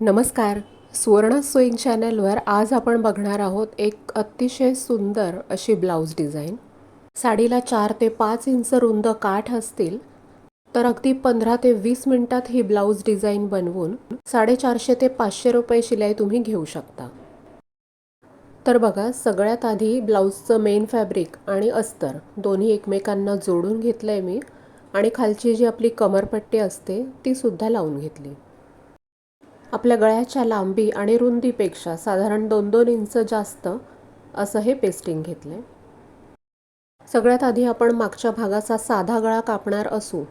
नमस्कार. सुवर्ण सोईंग चॅनलवर आज आपण बघणार आहोत एक अतिशय सुंदर अशी ब्लाऊज डिझाईन. साडीला चार ते पाच इंच रुंद काठ असतील तर अगदी पंधरा ते वीस मिनिटात ही ब्लाऊज डिझाईन बनवून साडेचारशे ते पाचशे रुपये शिलाई तुम्ही घेऊ शकता. तर बघा सगळ्यात आधी ब्लाऊजचं मेन फॅब्रिक आणि अस्तर दोन्ही एकमेकांना जोडून घेतलं आहे मी आणि खालची जी आपली कमरपट्टी असते ती सुद्धा लावून घेतली. आपल्या गळ्याच्या लांबी आणि रुंदीपेक्षा साधारण दोन दोन इंच जास्त असं हे पेस्टिंग घेतलं आहे सगळ्यात आधी आपण मागच्या भागाचा साधा गळा कापणार असू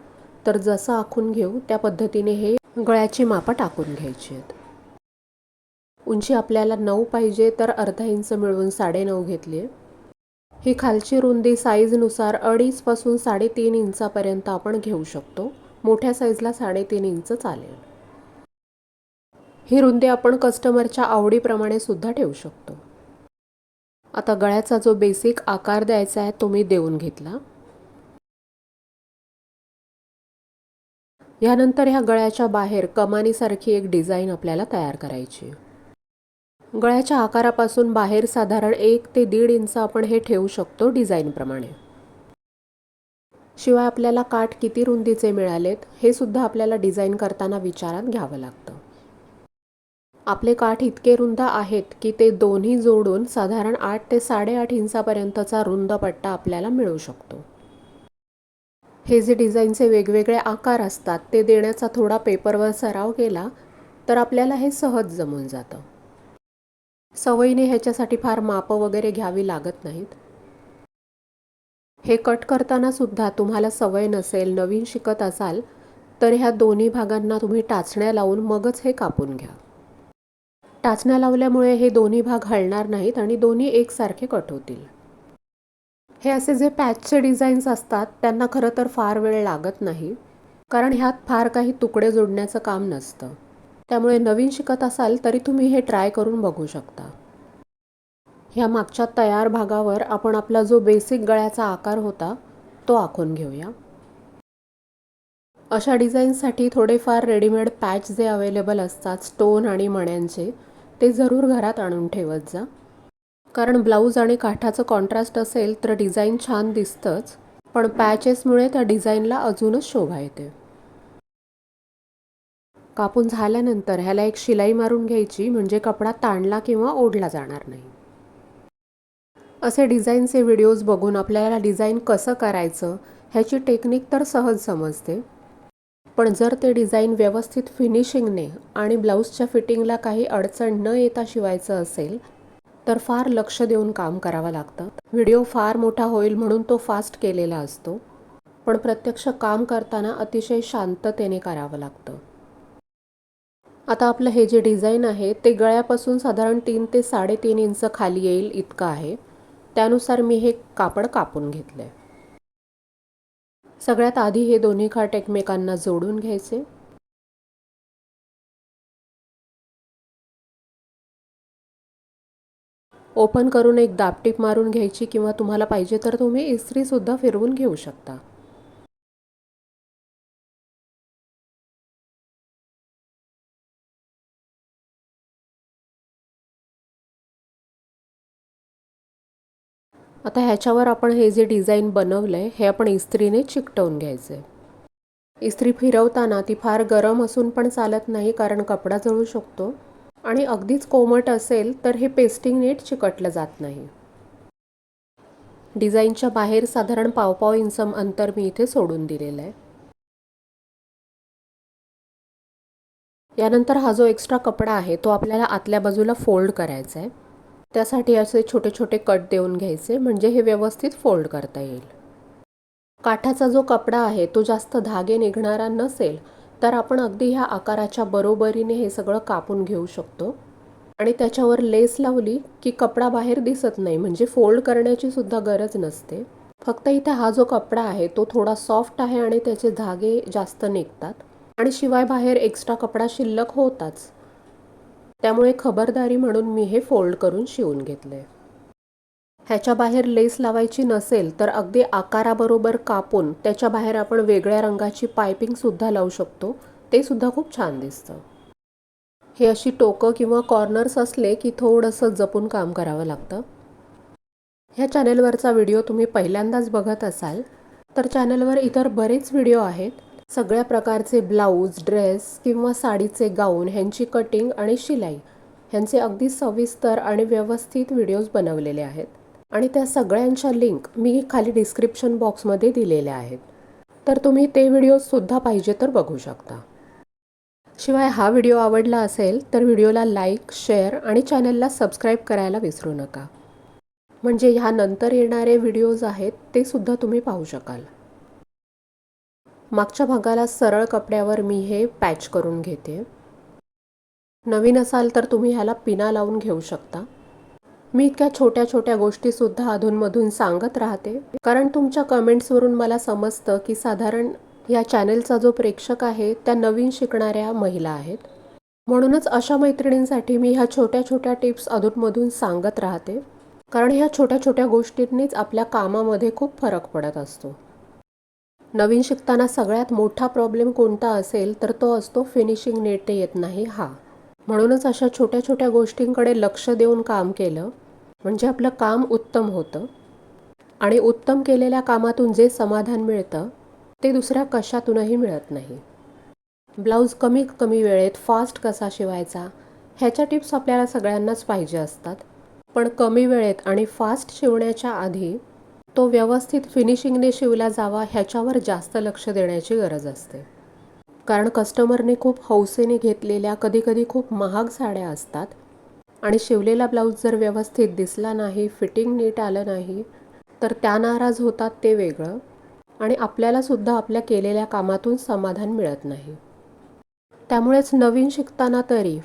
तर जसं आखून घेऊ त्या पद्धतीने हे गळ्याची मापं टाकून घ्यायची आहेत. उंची आपल्याला नऊ पाहिजे तर अर्धा इंच मिळवून साडेनऊ घेतली आहे ही खालची रुंदी साईजनुसार अडीचपासून साडेतीन इंचापर्यंत आपण घेऊ शकतो. मोठ्या साईजला साडेतीन इंच चालेल. ही रुंदी आपण कस्टमरच्या आवडीप्रमाणे सुद्धा ठेवू शकतो. आता गळ्याचा जो बेसिक आकार द्यायचा आहे तो मी देऊन घेतला. यानंतर ह्या गळ्याच्या बाहेर कमानीसारखी एक डिझाईन आपल्याला तयार करायची. गळ्याच्या आकारापासून बाहेर साधारण एक ते दीड इंच आपण हे ठेवू शकतो डिझाईनप्रमाणे शिवाय आपल्याला काठ किती रुंदीचे मिळालेत हे सुद्धा आपल्याला डिझाईन करताना विचारात घ्यावं लागतं. आपले काठ इतके रुंद आहेत की ते दोन्ही जोडून साधारण आठ ते साडेआठ इंचापर्यंतचा रुंद पट्टा आपल्याला मिळू शकतो. हे जे डिझाईनचे वेगवेगळे आकार असतात ते देण्याचा थोडा पेपरवर सराव केला तर आपल्याला हे सहज जमून जातं. सवयीने ह्याच्यासाठी फार मापं वगैरे घ्यावी लागत नाहीत. हे कट करताना सुद्धा तुम्हाला सवय नसेल नवीन शिकत असाल तर ह्या दोन्ही भागांना तुम्ही टाचण्या लावून मगच हे कापून घ्या. टाचण्या लावल्यामुळे हे दोन्ही भाग हलणार नाहीत आणि दोन्ही एकसारखे कट होतील. हे असे जे पॅचचे डिझाईन्स असतात त्यांना खरं तर फार वेळ लागत नाही कारण ह्यात फार काही तुकडे जोडण्याचं काम नसतं. त्यामुळे नवीन शिकत असाल तरी तुम्ही हे ट्राय करून बघू शकता. ह्या मागच्या तयार भागावर आपण आपला जो बेसिक गळ्याचा आकार होता तो आखून घेऊया. अशा डिझाईन्ससाठी थोडेफार रेडीमेड पॅच जे अवेलेबल असतात स्टोन आणि मण्यांचे ते जरूर घरात आणून ठेवत जा. कारण ब्लाऊज आणि काठाचं कॉन्ट्रास्ट असेल तर डिझाईन छान दिसतंच पण पॅचेसमुळे त्या डिझाईनला अजूनच शोभा येते. कापून झाल्यानंतर ह्याला एक शिलाई मारून घ्यायची म्हणजे कपडा ताणला किंवा ओढला जाणार नाही. असे डिझाईनचे व्हिडिओज बघून आपल्याला डिझाईन कसं करायचं ह्याची टेक्निक तर सहज समजते. पण जर ते डिझाईन व्यवस्थित फिनिशिंगने आणि ब्लाऊजच्या फिटिंगला काही अडचण न येता शिवायचं असेल तर फार लक्ष देऊन काम करावं लागतं. व्हिडिओ फार मोठा होईल म्हणून तो फास्ट केलेला असतो पण प्रत्यक्ष काम करताना अतिशय शांततेने करावं लागतं. आता आपलं हे जे डिझाईन आहे ते गळ्यापासून साधारण तीन ते साडेतीन इंच खाली येईल इतकं आहे. त्यानुसार मी हे कापड कापून घेतलं आहे सगळ्यात आधी हे दोन्ही खाट एकमेकांना जोडून घ्यायचे. ओपन करून एक दापटीप मारून घ्यायची किंवा तुम्हाला पाहिजे तर तुम्ही इस्त्रीसुद्धा फिरवून घेऊ शकता. आता ह्याच्यावर आपण हे जे डिझाईन बनवलं आहे हे आपण इस्त्रीने चिकटवून घ्यायचं आहे इस्त्री फिरवताना ती फार गरम असून पण चालत नाही कारण कपडा जळू शकतो. आणि अगदीच कोमट असेल तर हे पेस्टिंग नीट चिकटलं जात नाही. डिझाईनच्या बाहेर साधारण पावपाव इंचम अंतर मी इथे सोडून दिलेलं आहे. यानंतर हा जो एक्स्ट्रा कपडा आहे तो आपल्याला आतल्या बाजूला फोल्ड करायचा आहे त्यासाठी असे छोटे छोटे कट देऊन घ्यायचे म्हणजे हे व्यवस्थित फोल्ड करता येईल. काठाचा जो कपडा आहे तो जास्त धागे निघणारा नसेल तर आपण अगदी ह्या आकाराच्या बरोबरीने हे सगळं कापून घेऊ शकतो. आणि त्याच्यावर लेस लावली की कपडा बाहेर दिसत नाही म्हणजे फोल्ड करण्याची सुद्धा गरज नसते. फक्त इथे हा जो कपडा आहे तो थोडा सॉफ्ट आहे आणि त्याचे धागे जास्त निघतात. आणि शिवाय बाहेर एक्स्ट्रा कपडा शिल्लक होताच. त्यामुळे खबरदारी म्हणून मी हे फोल्ड करून शिवून घेतलं आहे ह्याच्या बाहेर लेस लावायची नसेल तर अगदी आकाराबरोबर कापून त्याच्या बाहेर आपण वेगळ्या रंगाची पायपिंगसुद्धा लावू शकतो. ते सुद्धा खूप छान दिसतं. हे अशी टोकं किंवा कॉर्नर्स असले की थोडंसं जपून काम करावं लागतं. ह्या चॅनेलवरचा व्हिडिओ तुम्ही पहिल्यांदाच बघत असाल तर चॅनलवर इतर बरेच व्हिडिओ आहेत. सगळ्या प्रकारचे ब्लाऊज ड्रेस किंवा साडीचे गाऊन ह्यांची कटिंग आणि शिलाई. ह्यांचे अगदी सविस्तर आणि व्यवस्थित व्हिडिओज बनवलेले आहेत. आणि त्या सगळ्यांच्या लिंक मी खाली डिस्क्रिप्शन बॉक्समध्ये दिलेल्या आहेत. तर तुम्ही ते व्हिडिओजसुद्धा पाहिजे तर बघू शकता. शिवाय हा व्हिडिओ आवडला असेल तर व्हिडिओला लाईक शेअर आणि चॅनलला सबस्क्राईब करायला विसरू नका. म्हणजे ह्या नंतर येणारे व्हिडिओज आहेत ते सुद्धा तुम्ही पाहू शकाल. मागच्या भागाला सरळ कपड्यावर मी हे पॅच करून घेते. नवीन असाल तर तुम्ही ह्याला पिना लावून घेऊ शकता. मी इतक्या छोट्या छोट्या गोष्टीसुद्धा अधूनमधून सांगत राहते. कारण तुमच्या कमेंट्सवरून मला समजतं की साधारण या चॅनेलचा जो प्रेक्षक आहे त्या नवीन शिकणाऱ्या महिला आहेत. म्हणूनच अशा मैत्रिणींसाठी मी ह्या छोट्या छोट्या टिप्स अधूनमधून सांगत राहते. कारण ह्या छोट्या छोट्या गोष्टींनीच आपल्या कामामध्ये खूप फरक पडत असतो. नवीन शिकताना सगळ्यात मोठा प्रॉब्लेम कोणता असेल तर तो असतो फिनिशिंग नेट येत नाही हा. म्हणूनच अशा छोट्या छोट्या गोष्टींकडे लक्ष देऊन काम केलं म्हणजे आपलं काम उत्तम होतं. आणि उत्तम केलेल्या कामातून जे समाधान मिळतं ते दुसऱ्या कशातूनही मिळत नाही. ब्लाऊज कमीत कमी वेळेत फास्ट कसा शिवायचा ह्याच्या टिप्स आपल्याला सगळ्यांनाच पाहिजे असतात. पण कमी वेळेत आणि फास्ट शिवण्याच्या आधी तो व्यवस्थित फिनिशिंगने शिवला जावा ह्याच्यावर जास्त लक्ष देण्याची गरज असते. कारण कस्टमरने खूप हौसेने घेतलेल्या कधीकधी खूप महाग साड्या असतात. आणि शिवलेला ब्लाऊज जर व्यवस्थित दिसला नाही फिटिंग नीट आलं नाही तर त्या नाराज होतात ते वेगळं. आणि आपल्यालासुद्धा आपल्या केलेल्या कामातून समाधान मिळत नाही. त्यामुळेच नवीन शिकताना तरी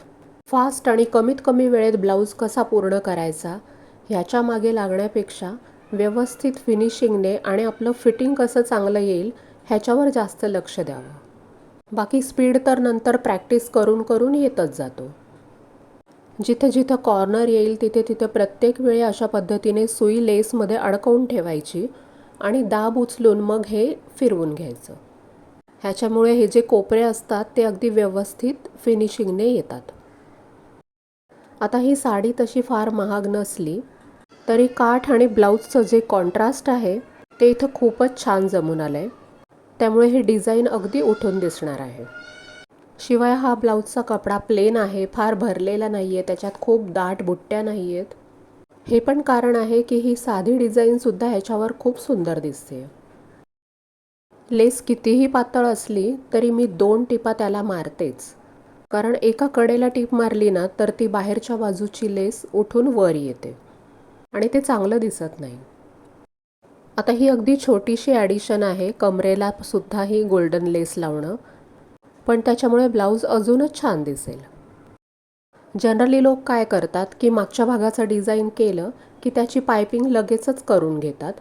फास्ट आणि कमीत कमी वेळेत ब्लाऊज कसा पूर्ण करायचा ह्याच्या मागे लागण्यापेक्षा व्यवस्थित फिनिशिंगने आणि आपलं फिटिंग कसं चांगलं येईल ह्याच्यावर जास्त लक्ष द्यावं. बाकी स्पीड तर नंतर प्रॅक्टिस करून करून येतच जातो. जिथे जिथं कॉर्नर येईल तिथे तिथे प्रत्येक वेळी अशा पद्धतीने सुई लेसमध्ये अडकवून ठेवायची आणि दाब उचलून मग हे फिरवून घ्यायचं. ह्याच्यामुळे हे जे कोपरे असतात ते अगदी व्यवस्थित फिनिशिंगने येतात. आता ही साडी तशी फार महाग नसली तरी काठ आणि ब्लाऊजचं जे कॉन्ट्रास्ट आहे ते इथं खूपच छान जमून आलं आहे त्यामुळे हे डिझाईन अगदी उठून दिसणार आहे. शिवाय हा ब्लाऊजचा कपडा प्लेन आहे फार भरलेला नाही आहे त्याच्यात खूप दाट बुट्ट्या नाही आहेत हे पण कारण आहे की ही साधी डिझाईनसुद्धा ह्याच्यावर खूप सुंदर दिसते. लेस कितीही पातळ असली तरी मी दोन टिपा त्याला मारतेच. कारण एका कडेला टीप मारली ना तर ती बाहेरच्या बाजूची लेस उठून वर येते. आणि ते चांगलं दिसत नाही. आता ही अगदी छोटीशी ॲडिशन आहे कमरेला सुद्धा ही गोल्डन लेस लावणं. पण त्याच्यामुळे ब्लाऊज अजूनच छान दिसेल. जनरली लोक काय करतात की मागच्या भागाचं डिझाईन केलं की त्याची पायपिंग लगेचच करून घेतात.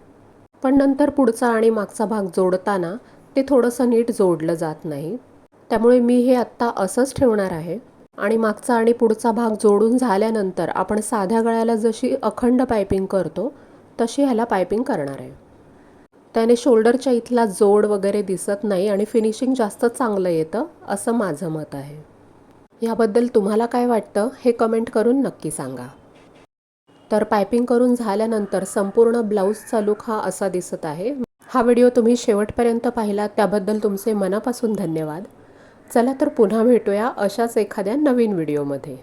पण नंतर पुढचा आणि मागचा भाग जोडताना ते थोडंसं नीट जोडलं जात नाही. त्यामुळे मी हे आत्ता असंच ठेवणार आहे. आणि मागचा आणि पुढचा भाग जोडून झाल्यानंतर आपण साध्या गळ्याला जशी अखंड पायपिंग करतो तशी ह्याला पायपिंग करणार आहे. त्याने शोल्डरच्या इथला जोड वगैरे दिसत नाही आणि फिनिशिंग जास्त चांगलं येतं असं माझं मत आहे. याबद्दल तुम्हाला काय वाटतं हे कमेंट करून नक्की सांगा. तर पायपिंग करून झाल्यानंतर संपूर्ण ब्लाऊजचा लुक हा असा दिसत आहे. हा व्हिडिओ तुम्ही शेवटपर्यंत पाहिला त्याबद्दल तुमचे मनापासून धन्यवाद. चला तर पुन्हा भेटूया अशाच एखाद्या नवीन व्हिडिओमध्ये.